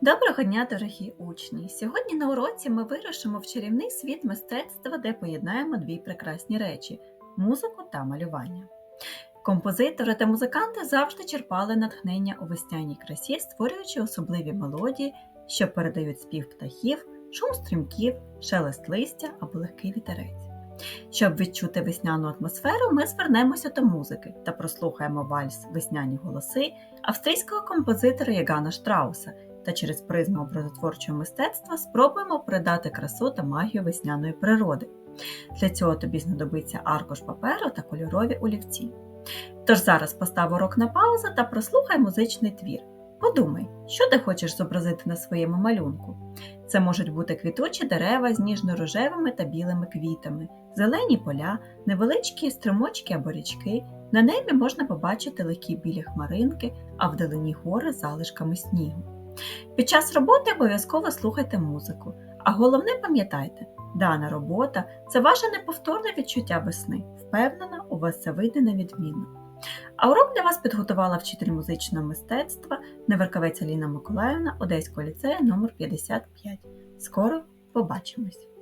Доброго дня, дорогі учні! Сьогодні на уроці ми вирушимо в чарівний світ мистецтва, де поєднаємо дві прекрасні речі музику та малювання. Композитори та музиканти завжди черпали натхнення у весняній красі, створюючи особливі мелодії, що передають спів птахів, шум стрімків, шелест листя або легкий вітерець. Щоб відчути весняну атмосферу, ми звернемося до музики та прослухаємо вальс Весняні голоси австрійського композитора Ягана Штрауса та через призму образотворчого мистецтва спробуємо передати красу та магію весняної природи. Для цього тобі знадобиться аркуш паперу та кольорові олівці. Тож зараз постав урок на паузу та прослухай музичний твір. Подумай, що ти хочеш зобразити на своєму малюнку. Це можуть бути квітучі дерева з ніжно-рожевими та білими квітами, зелені поля, невеличкі струмочки або річки. На небі можна побачити легкі білі хмаринки, а вдалині гори залишками снігу. Під час роботи обов'язково слухайте музику, а головне пам'ятайте, дана робота це ваше неповторне відчуття весни. Впевнена, у вас це вийде на відмінно. А урок для вас підготувала вчитель музичного мистецтва Неверковець Аліна Миколаївна Одеського ліцею номер 55 Скоро побачимось!